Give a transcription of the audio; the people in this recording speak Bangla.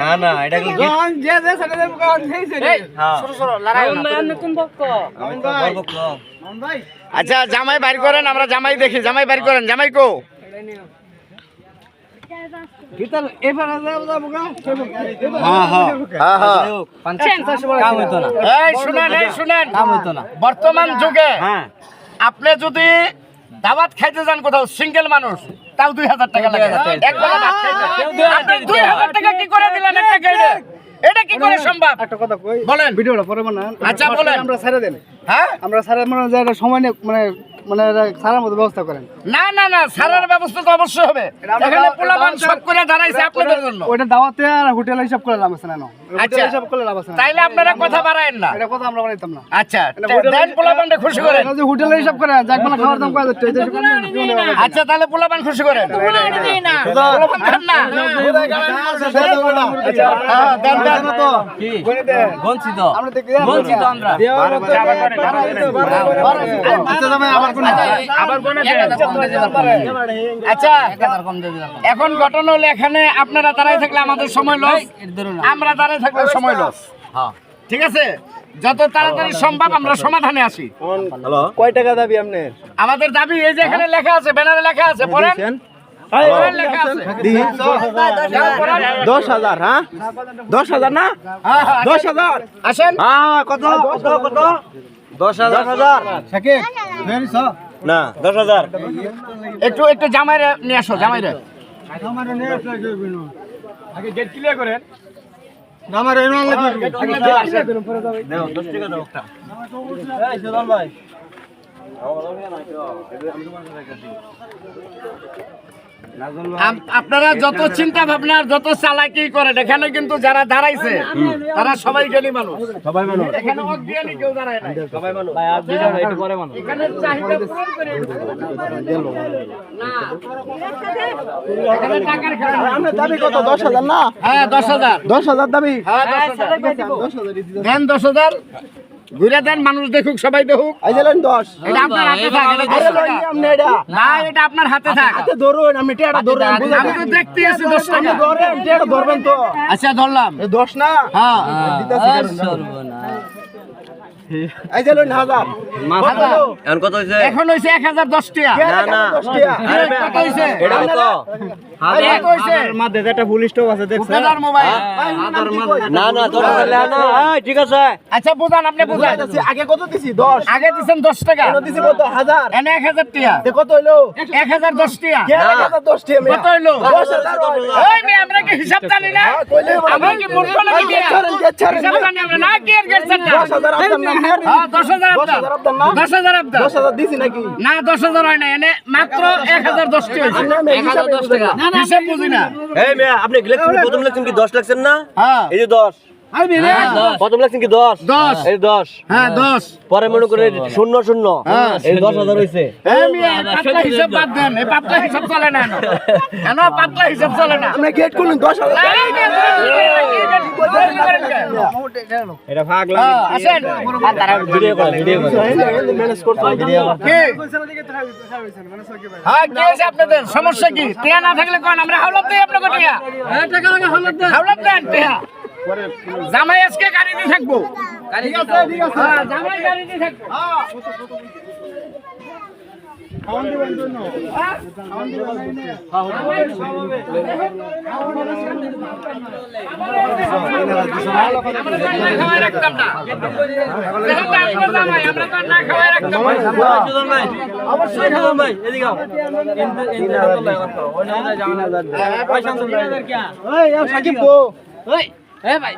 না। না এটা কিন্তু আচ্ছা জামাই বাইর করেন আমরা জামাই দেখি। জামাই বাইর করেন জামাই কো? হ্যাঁ হ্যাঁ। কাম হইতো না। এই শুনেন এই শুনেন। কাম হইতো না। বর্তমান যুগে হ্যাঁ। আপনি যদি দাওয়াত খাইতে যান কোথাও সিঙ্গেল মানুষ তাও দুই হাজার টাকা লাগে। দুই হাজার টাকা। কি করে দিলেন একটা এটা কি করে সম্ভব? একটা কথা কই বলেন। ভিডিওটা পরে বানান। আচ্ছা, বলেন। আমরা ছেড়ে দেন। হ্যাঁ? আমরা ছেড়ে মানে সময় মানে মানে ছাড়ার মতো ব্যবস্থা করেন। না না না সারার ব্যবস্থা তো অবশ্যই হবে। আমরা এখানে পোলাপান সব করে দাঁড়াইছে আপনাদের জন্য। ওইটা দাওয়াতে আর হোটেল হিসাব করে লাভ আছে না না। আচ্ছা। হিসাব করলে লাভ আছে তাইলে আপনারা কথা বাড়ায়েন না। এটা কথা আমরা বানাইতাম না। আচ্ছা দেন পোলাপানটা খুশি করেন। এটা যে হোটেল হিসাব করে যাক মানে খাওয়ার দাম কয়। আচ্ছা তাহলে পোলাপান খুশি করেন। পোলাপান না হ্যাঁ, দেন, দেন। কি? বঞ্চিত। আমরা দেখি বঞ্চিত আমরা। আচ্ছা আবার আচ্ছা এখন ঘটনা হলো এখানে আপনারা দাঁড়াই থাকলে আমাদের সময় লস আমরা দাঁড়াই থাকলে সময় লস হ্যাঁ। ঠিক আছে? যত তাড়াতাড়ি সম্ভব আমরা সমাধানে আসি। হ্যালো কয় টাকা দাবি আপনি আমাদের দাবি এই যে এখানে লেখা আছে ব্যানারে লেখা আছে পড়েন। দশ হাজার হ্যাঁ? দশ হাজার না? হ্যাঁ, হ্যাঁ, দশ হাজার। আসেন। হ্যাঁ কত কত? দশ হাজার সব না দশ হাজার। একটু একটু জামাইরে নিয়ে আসো জামাইরে। আগে গেট ক্লিয়ার করেন। আমার এর নাম দেও দশ টাকা দাও একটা। আপ- আপনারা যত চিন্তা ভাবনা যত চালাকি করেন এখানে কিন্তু যারা দাঁড়াইছে তারা সবাই জ্ঞানী মানুষ। সবাই মানুষ। এখানে অজ্ঞানী কেউ দাঁড়ায় না সবাই মানুষ। ভাই আর ভিডিও একটু পরে মানুষ। এখানে চাহিদা পূরণ করে না এখানে টাকার খেলা আপনার দাবি কত? দশ হাজার না? হ্যাঁ দশ হাজার। দশ হাজার দাবি? হ্যাঁ দশ হাজার দশ হাজার। দেন দশ হাজার। ঘুরে দেন মানুষ দেখুক সবাই দেখুক। আইলেন দশ। এটা আপনার হাতে থাক। লইনি আপনি এটা। না এটা আপনার হাতে থাক। হাতে ধরুন আমি টেড়া ধরুন আমি তো দেখতে আছি দশ টাকা ধরেন টেড়া ধরবেন তো। আচ্ছা ধরলাম। এ দশ না? হ্যাঁ। দিতাছি হাজার। এখন কত হয়েছে এখন হাজার দশ টাকা। না না। দশ টাকা। আরে কত হয়েছে এটা কত? কত হয়েছে মাঝে একটা ফুল স্টপ আছে দেখছেন? হাজার মোবাইল না না দশ হাজার না। ঠিক আছে। আচ্ছা বুঝান আপনি বুঝান। আগে কত দিছি? দশ। আগে দিচ্ছেন দশ টাকা। কত দিছি কত? হাজার। এনে এক হাজার টাকা। এ কত হইল? এক হাজার দশ টাকা। কে এক হাজার দশ টাকা কত হইল? দশ হাজার এই মেয়ে, আমরা কি হিসাব জানি না। আমরা কি মূর্খ নাকি গেট ছাড়েন, গেট ছাড়েন। হিসাব জানি আমরা না কি এর গেট ছাড়টা? দশ আপনার নাম হ্যাঁ দশ হাজার দশ হাজার দশ হাজার আপনার দশ হাজার দিছি নাকি? না দশ হাজার হয় না এনে মাত্র এক হাজার দশ টাকা। না। হিসাব বুঝি না। এই মেয়ে আপনি প্রথম লেখছেন কি দশ লেখছেন না? হ্যাঁ। এই যে দশ। প্রথম লেখছেন কি দশ? দশ। এই দশ। হ্যাঁ দশ। পরে মনে করে শূন্য শূন্য। হ্যাঁ। এই দশ হাজার হয়েছে পাতলা হিসাব বাদ দেন। এই পাতলা হিসাব চলে না। এনো পাতলা হিসাব চলে না। আপনি গেট দশ হাজার এটা ভাগ হ্যাঁ, আসেন। ভিডিও করে ভিডিও করে ম্যানেজ করতে হবে কি? হ্যাঁ কি আপনাদের? সমস্যা কি? টিয়া না থাকলে কোন আমরা হাওলাত দিই আপনাকে টিয়া। হাওলাত দেন। টিয়া। জামাই আজকে গাড়ি দিয়ে থাকব। ঠিক আছে ঠিক আছে। হ্যাঁ, জামাই গাড়ি দিয়ে থাকব অবশ্যই খাব ভাই এদিকে সাকিব ভাই